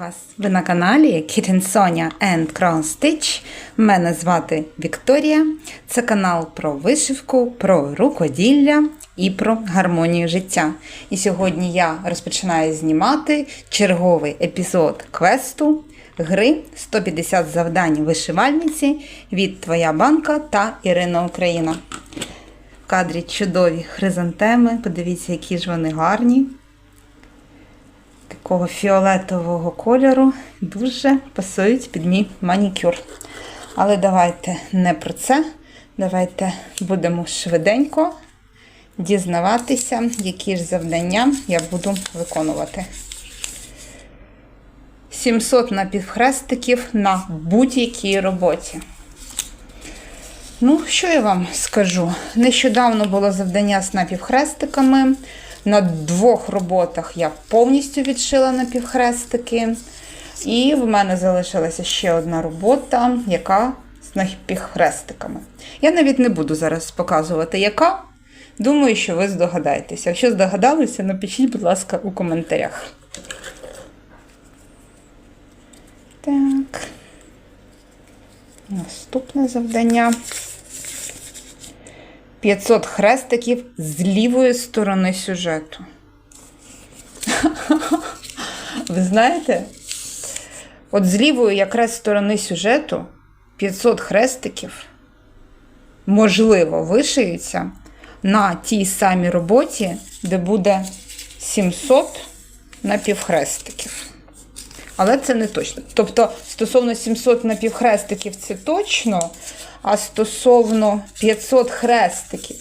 вас! Ви на каналі Kitten Sonia and Crown Stitch. Мене звати Вікторія. Це канал про вишивку, про рукоділля і про гармонію життя. І сьогодні я розпочинаю знімати черговий епізод квесту гри 150 завдань вишивальниці від Твоя банка та Ірина Україна. В кадрі чудові хризантеми. Подивіться, які ж вони гарні такого фіолетового кольору дуже пасують під мій манікюр. Але давайте не про це. Давайте будемо швиденько дізнаватися, які ж завдання я буду виконувати. 700 напівхрестиків на будь-якій роботі. Ну, що я вам скажу? Нещодавно було завдання з напівхрестиками. На двох роботах я повністю відшила напівхрестики. І в мене залишилася ще одна робота, яка з напівхрестиками. Я навіть не буду зараз показувати, яка. Думаю, що ви здогадаєтеся. Якщо здогадалися, напишіть, будь ласка, у коментарях. Так. Наступне завдання. 500 хрестиків з лівої сторони сюжету. Ви знаєте? От з лівої якраз сторони сюжету 500 хрестиків, можливо, вишиються на тій самій роботі, де буде 700 напівхрестиків. Але це не точно. Тобто, стосовно 700 напівхрестиків це точно, а стосовно 500 хрестиків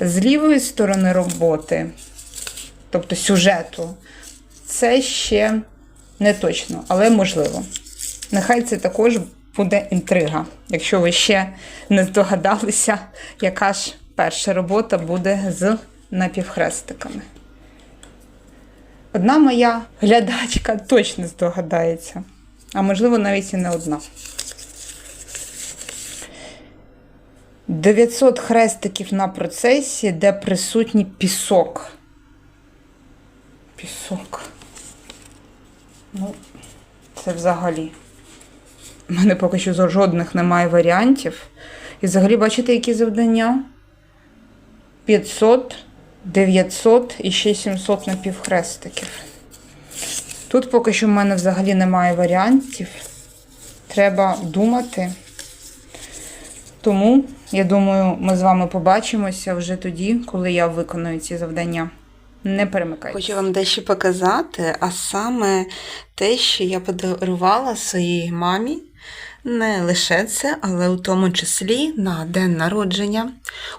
з лівої сторони роботи, тобто сюжету, це ще не точно, але можливо. Нехай це також буде інтрига, якщо ви ще не здогадалися, яка ж перша робота буде з напівхрестиками. Одна моя глядачка точно здогадається, а можливо навіть і не одна. 900 хрестиків на процесі, де присутній пісок. Пісок. Ну, це взагалі. У мене поки що жодних немає варіантів. І взагалі, бачите, які завдання? 500, 900 і ще 700 напівхрестиків. Тут поки що в мене взагалі немає варіантів. Треба думати. Тому, я думаю, ми з вами побачимося вже тоді, коли я виконую ці завдання. Не перемикайте. Хочу вам дещо показати, а саме те, що я подарувала своїй мамі. Не лише це, але у тому числі на день народження.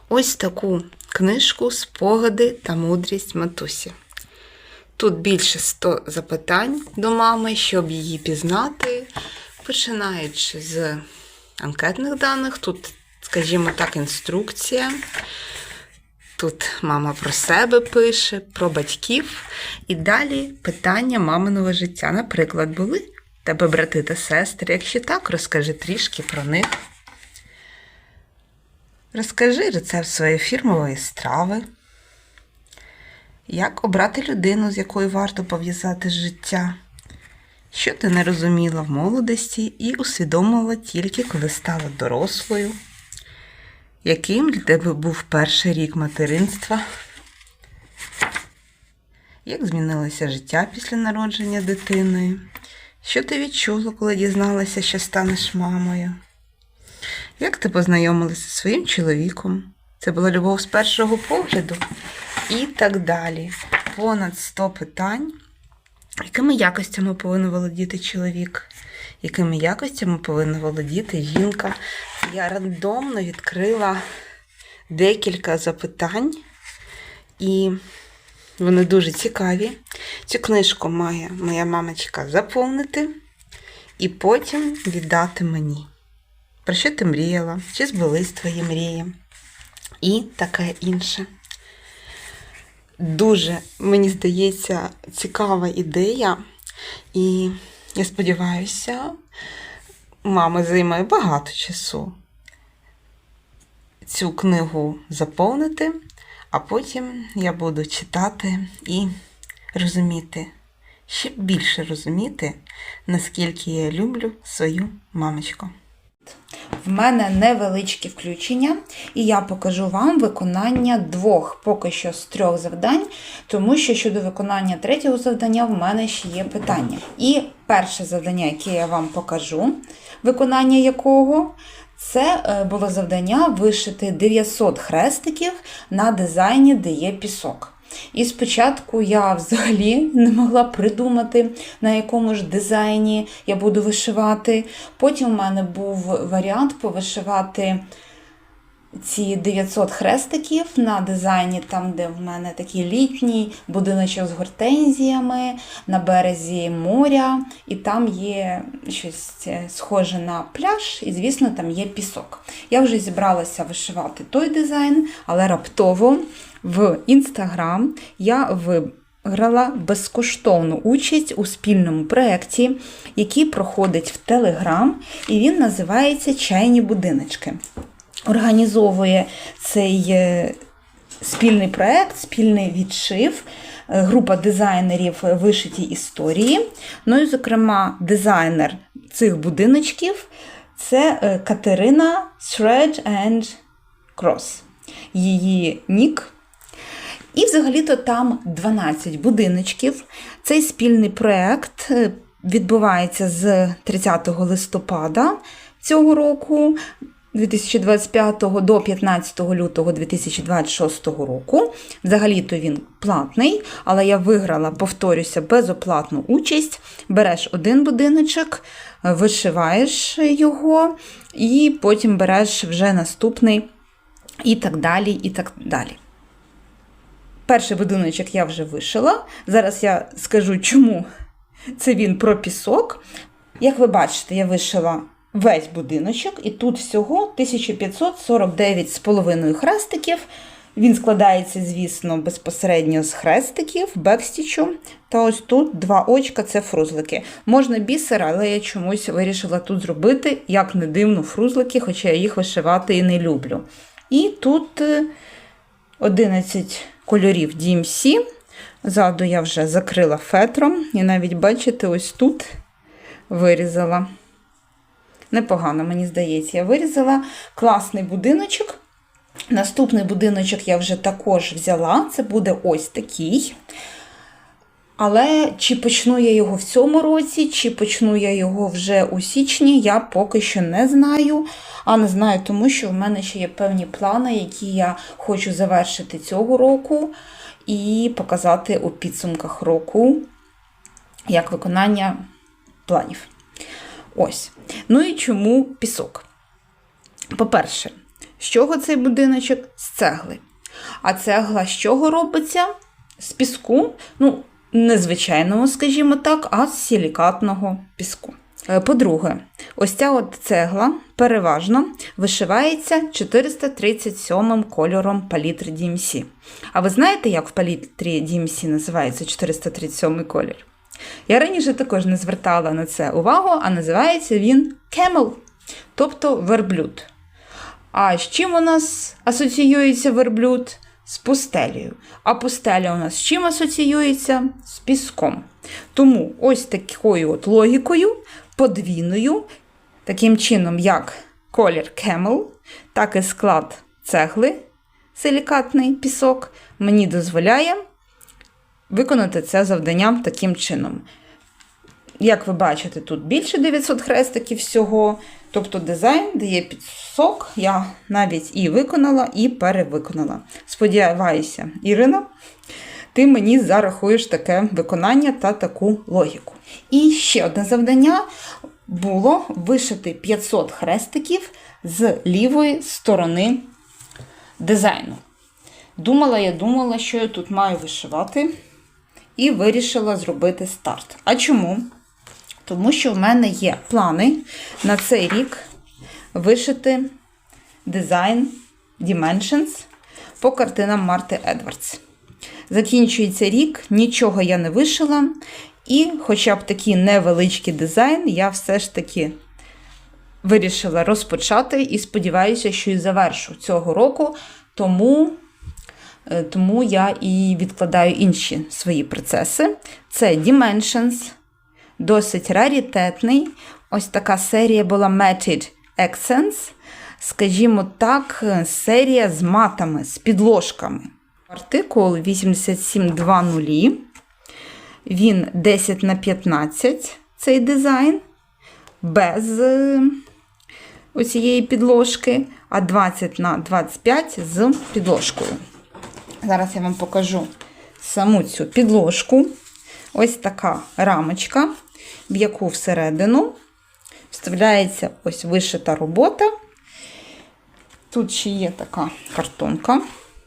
Ось таку книжку Спогади та мудрість матусі. Тут більше 100 запитань до мами, щоб її пізнати, починаючи з анкетних даних. Тут, скажімо так, інструкція. Тут мама про себе пише, про батьків. І далі питання маминого життя. Наприклад, були тебе брати та сестри? Якщо так, розкажи трішки про них. Розкажи рецепт своєї фірмової страви. Як обрати людину, з якою варто пов'язати життя? Що ти не розуміла в молодості і усвідомила тільки коли стала дорослою? Яким для тебе був перший рік материнства? Як змінилося життя після народження дитини? Що ти відчула, коли дізналася, що станеш мамою? Як ти познайомилася зі своїм чоловіком? Це була любов з першого погляду? І так далі. Понад 100 питань. Якими якостями повинен володіти чоловік? Якими якостями повинна володіти жінка? Я рандомно відкрила декілька запитань, і вони дуже цікаві. Цю книжку має моя мамочка заповнити і потім віддати мені. Про що ти мріяла? Чи збулись твої мрії? І таке інше. Дуже, мені здається, цікава ідея. І я сподіваюся, мама займає багато часу цю книгу заповнити, а потім я буду читати і розуміти, щоб більше розуміти, наскільки я люблю свою мамочку. В мене невеличкі включення, і я покажу вам виконання двох поки що з трьох завдань, тому що щодо виконання третього завдання в мене ще є питання. І перше завдання, яке я вам покажу, виконання якого це е, було завдання вишити 900 хрестиків на дизайні, де є пісок. І спочатку я взагалі не могла придумати, на якому ж дизайні я буду вишивати. Потім у мене був варіант повишивати ці 900 хрестиків на дизайні, там, де в мене такий літній будиночок з гортензіями на березі моря, і там є щось е, схоже на пляж, і, звісно, там є пісок. Я вже зібралася вишивати той дизайн, але раптово в інстаграм я виграла безкоштовну участь у спільному проєкті, який проходить в Телеграм, і він називається Чайні будиночки. Організовує цей е, спільний проєкт, спільний відшив, е, група дизайнерів вишиті історії. Ну і, зокрема, дизайнер цих будиночків це е, Катерина Thread and Cross. Її нік. І взагалі-то там 12 будиночків. Цей спільний проєкт е, відбувається з 30 листопада цього року. 2025 до 15 лютого 2026 року. Взагалі-то він платний, але я виграла, повторюся, безоплатну участь. Береш один будиночок, вишиваєш його, і потім береш вже наступний, і так далі, і так далі. Перший будиночок я вже вишила. Зараз я скажу, чому це він про пісок. Як ви бачите, я вишила весь будиночок, і тут всього 1549,5 хрестиків. Він складається, звісно, безпосередньо з хрестиків, бекстічу. Та ось тут два очка це фрузлики. Можна бісер, але я чомусь вирішила тут зробити, як не дивно, фрузлики, хоча я їх вишивати і не люблю. І тут е, 11 кольорів DMC. Ззаду я вже закрила фетром, і навіть, бачите, ось тут вирізала. Непогано, мені здається, я вирізала класний будиночок. Наступний будиночок я вже також взяла. Це буде ось такий. Але чи почну я його в цьому році, чи почну я його вже у січні, я поки що не знаю. А не знаю, тому що в мене ще є певні плани, які я хочу завершити цього року і показати у підсумках року як виконання планів. Ось. Ну і чому пісок? По-перше, з чого цей будиночок? З цегли. А цегла з чого робиться? З піску. Ну, не звичайного, скажімо так, а з силікатного піску. Е, По-друге, ось ця от цегла переважно вишивається 437 кольором палітри DMC. А ви знаєте, як в палітрі DMC називається 437 колір? Я раніше також не звертала на це увагу, а називається він Camel, тобто верблюд. А з чим у нас асоціюється верблюд? З пустелею. А пустеля у нас з чим асоціюється? З піском. Тому ось такою от логікою, подвійною, таким чином, як колір Camel, так і склад цегли, силікатний пісок, мені дозволяє виконати це завдання таким чином. Як ви бачите, тут більше 900 хрестиків всього. Тобто дизайн дає підсок, я навіть і виконала, і перевиконала. Сподіваюся, Ірина, ти мені зарахуєш таке виконання та таку логіку. І ще одне завдання було вишити 500 хрестиків з лівої сторони дизайну. Думала, я думала, що я тут маю вишивати, і вирішила зробити старт. А чому? Тому що в мене є плани на цей рік вишити дизайн Dimensions по картинам Марти Едвардс. Закінчується рік, нічого я не вишила, і хоча б такий невеличкий дизайн, я все ж таки вирішила розпочати і сподіваюся, що і завершу цього року. Тому Тому я і відкладаю інші свої процеси. Це Dimensions, досить раритетний. Ось така серія була Matted Accents. Скажімо так, серія з матами, з підложками. Артикул 8720. Він 10 на 15 цей дизайн, без е, оцієї підложки, а 20 на 25 з підложкою. Зараз я вам покажу саму цю підложку. Ось така рамочка, в яку всередину вставляється ось вишита робота. Тут ще є така картонка.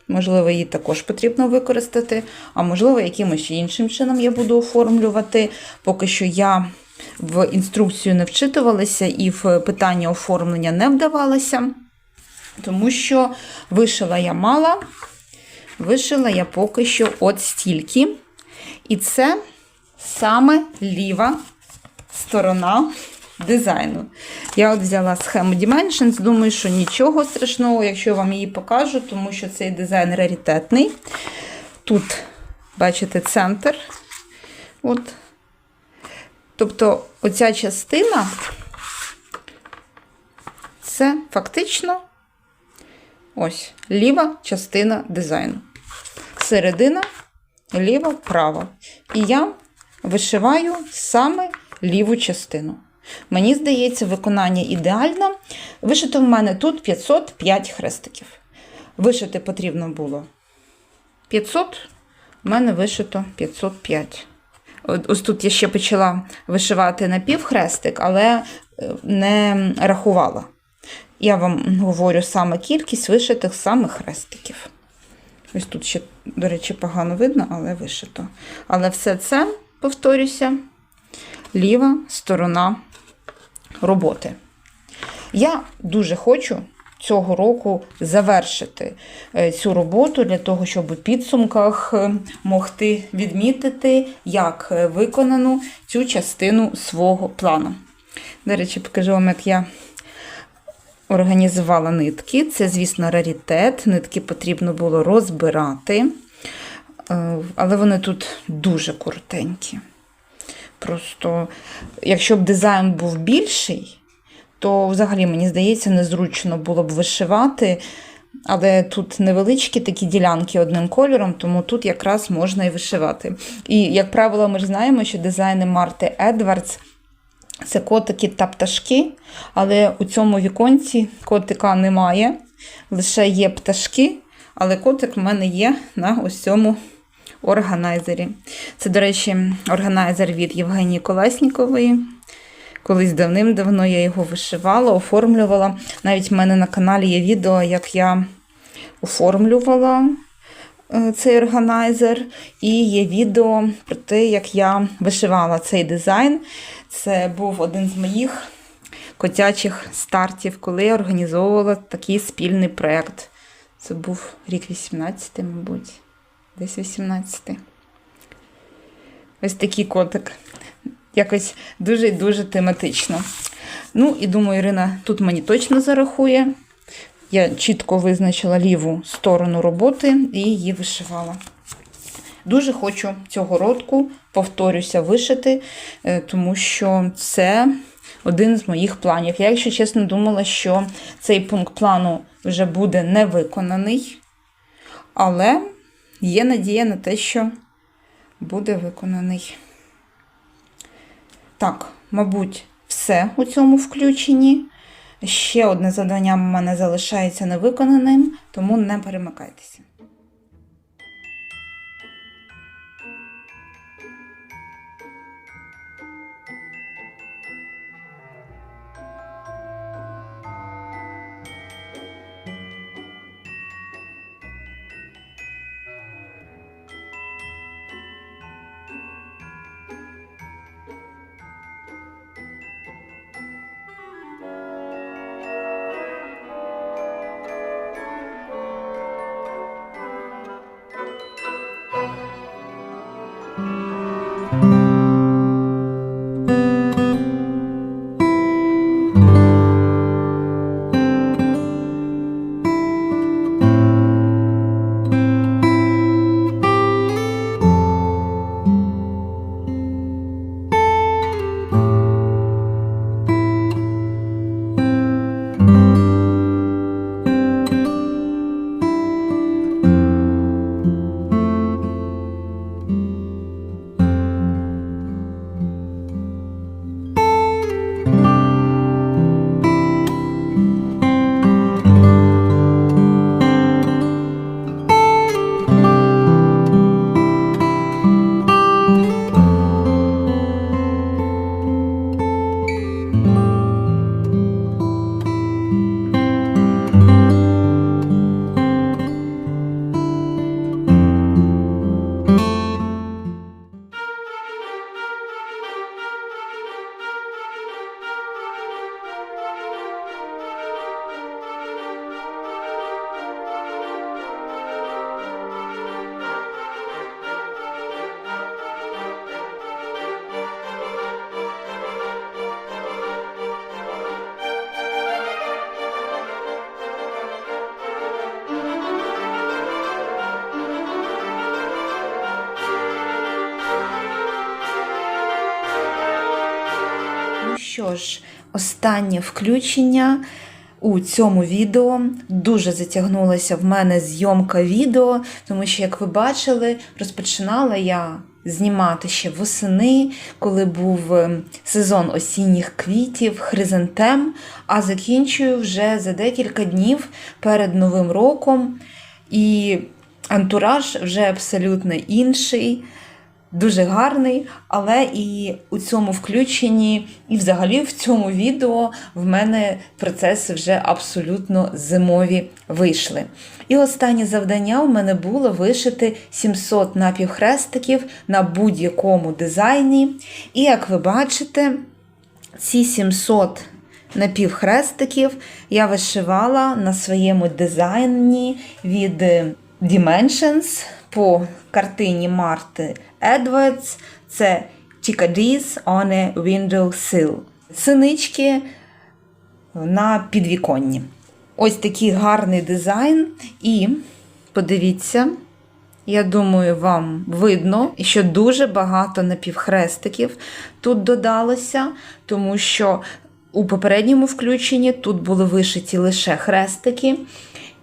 Можливо, її також потрібно використати, а можливо, якимось іншим чином я буду оформлювати. Поки що я в інструкцію не вчитувалася і в питання оформлення не вдавалася, тому що вишила я мало, вишила я поки що от стільки. І це саме ліва сторона дизайну. Я от взяла схему Dimensions, думаю, що нічого страшного, якщо я вам її покажу, тому що цей дизайн раритетний. Тут, бачите, центр. От. Тобто, оця частина це фактично ось ліва частина дизайну. Середина ліва, права. І я вишиваю саме ліву частину. Мені здається, виконання ідеально. Вишито в мене тут 505 хрестиків. Вишити потрібно було 500, в мене вишито 505. Ось тут я ще почала вишивати на півхрестик, але е, не рахувала. Я вам говорю саме кількість вишитих саме хрестиків. Ось тут ще, до речі, погано видно, але вишито. Але все це, повторюся, ліва сторона роботи. Я дуже хочу цього року завершити е, цю роботу для того, щоб у підсумках е, могти відмітити, як е, виконану цю частину свого плану. До речі, покажу вам, як я організувала нитки. Це, звісно, раритет. Нитки потрібно було розбирати, Е, але вони тут дуже коротенькі. Просто, якщо б дизайн був більший, то взагалі, мені здається, незручно було б вишивати. Але тут невеличкі такі ділянки одним кольором, тому тут якраз можна і вишивати. І, як правило, ми ж знаємо, що дизайни Марти Едвардс це котики та пташки, але у цьому віконці котика немає, лише є пташки, але котик в мене є на ось цьому органайзері. Це, до речі, органайзер від Євгенії Колеснікової. Колись давним-давно я його вишивала, оформлювала. Навіть в мене на каналі є відео, як я оформлювала е, цей органайзер. І є відео про те, як я вишивала цей дизайн. Це був один з моїх котячих стартів, коли я організовувала такий спільний проєкт. Це був рік 18, мабуть, десь 18. Ось такий котик. Якось дуже дуже тематично. Ну, і думаю, Ірина тут мені точно зарахує. Я чітко визначила ліву сторону роботи і її вишивала. Дуже хочу цього року, повторюся, вишити, е, тому що це один з моїх планів. Я, якщо чесно, думала, що цей пункт плану вже буде не виконаний, але є надія на те, що буде виконаний. Так, мабуть, все у цьому включенні. Ще одне завдання в мене залишається невиконаним, тому не перемикайтеся. Також останнє включення у цьому відео. Дуже затягнулася в мене зйомка відео, тому що, як ви бачили, розпочинала я знімати ще восени, коли був е, сезон осінніх квітів, хризантем, а закінчую вже за декілька днів перед Новим роком. І антураж вже абсолютно інший дуже гарний, але і у цьому включенні, і взагалі в цьому відео в мене процеси вже абсолютно зимові вийшли. І останнє завдання у мене було вишити 700 напівхрестиків на будь-якому дизайні. І як ви бачите, ці 700 напівхрестиків я вишивала на своєму дизайні від Dimensions по картині Марти Едвардс. Це Chickadees on a Window Sill. Синички на підвіконні. Ось такий гарний дизайн. І подивіться, я думаю, вам видно, що дуже багато напівхрестиків тут додалося, тому що у попередньому включенні тут були вишиті лише хрестики.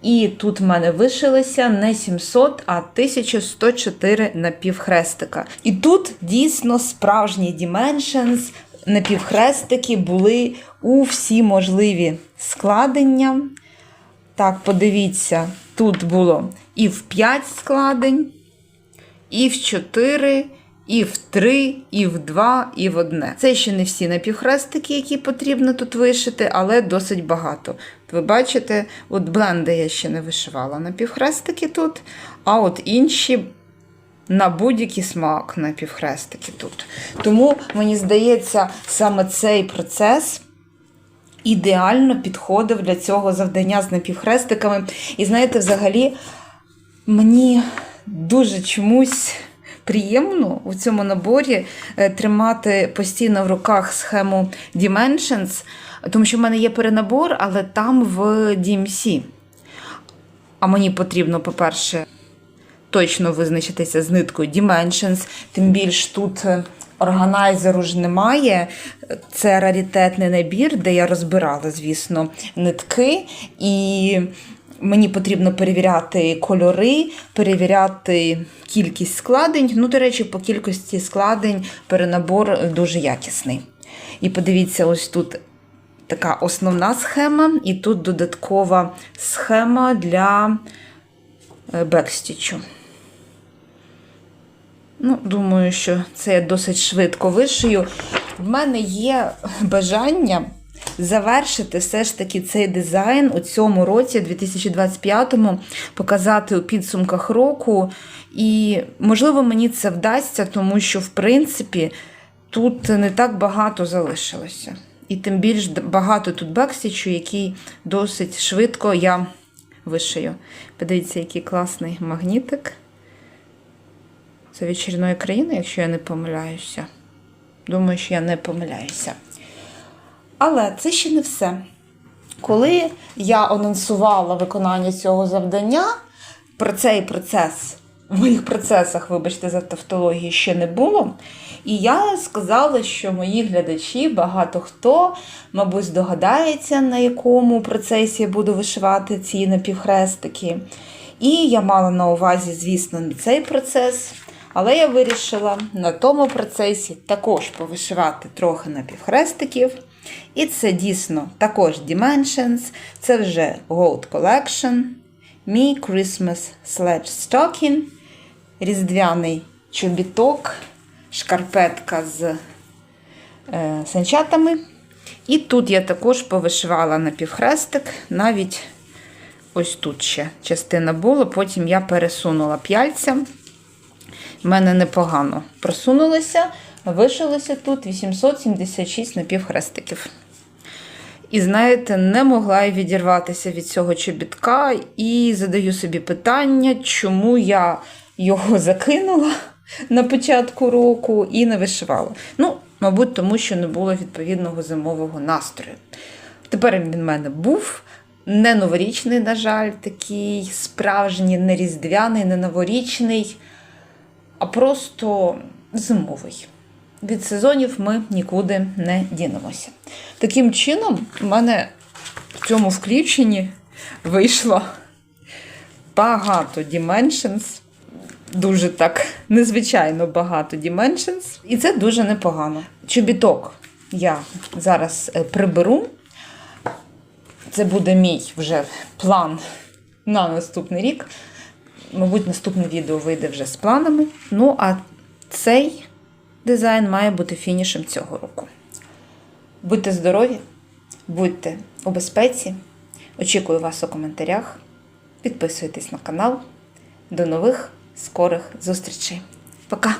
І тут в мене вишилося не 700, а 1104 напівхрестика. І тут дійсно справжні Dimensions, напівхрестики були у всі можливі складення. Так, подивіться, тут було і в 5 складень, і в 4, і в 3, і в 2, і в 1. Це ще не всі напівхрестики, які потрібно тут вишити, але досить багато. Ви бачите, от бленди я ще не вишивала напівхрестики тут, а от інші на будь-який смак напівхрестики тут. Тому мені здається, саме цей процес ідеально підходив для цього завдання з напівхрестиками. І знаєте, взагалі, мені дуже чомусь приємно у цьому наборі е, тримати постійно в руках схему Dimensions, тому що в мене є перенабор, але там в DMC. А мені потрібно, по-перше, точно визначитися з ниткою Dimensions, тим більш тут е, органайзеру ж немає. Це раритетний набір, де я розбирала, звісно, нитки. І мені потрібно перевіряти кольори, перевіряти кількість складень. Ну, до речі, по кількості складень перенабор дуже якісний. І подивіться, ось тут така основна схема, і тут додаткова схема для е, бекстічу. Ну, думаю, що це я досить швидко вишию. В мене є бажання завершити все ж таки цей дизайн у цьому році, 2025-му, показати у підсумках року. І, можливо, мені це вдасться, тому що, в принципі, тут не так багато залишилося. І тим більш багато тут бекстічу, який досить швидко я вишию. Подивіться, який класний магнітик. Це від чарівної країни, якщо я не помиляюся. Думаю, що я не помиляюся. Але це ще не все. Коли я анонсувала виконання цього завдання, про цей процес в моїх процесах, вибачте, за тавтології ще не було. І я сказала, що мої глядачі, багато хто, мабуть, здогадається, на якому процесі я буду вишивати ці напівхрестики. І я мала на увазі, звісно, не цей процес. Але я вирішила на тому процесі також повишивати трохи напівхрестиків. І це дійсно також Dimensions, це вже Gold Collection, мій Christmas Sledge Stocking, різдвяний чобіток, шкарпетка з е, санчатами. І тут я також повишивала напівхрестик, навіть ось тут ще частина була, потім я пересунула п'яльця. В мене непогано просунулося, вишилося тут 876 напівхрестиків. І знаєте, не могла я відірватися від цього чобітка і задаю собі питання, чому я його закинула на початку року і не вишивала. Ну, мабуть, тому що не було відповідного зимового настрою. Тепер він в мене був. Не новорічний, на жаль, такий справжній, не різдвяний, не новорічний, а просто зимовий. Від сезонів ми нікуди не дінемося. Таким чином, в мене в цьому включенні вийшло багато dimensions. Дуже так незвичайно багато dimensions. І це дуже непогано. Чобіток я зараз е, приберу. Це буде мій вже план на наступний рік. Мабуть, наступне відео вийде вже з планами. Ну, а цей дизайн має бути фінішем цього року. Будьте здорові, будьте у безпеці. Очікую вас у коментарях. Підписуйтесь на канал. До нових скорих зустрічей. Пока!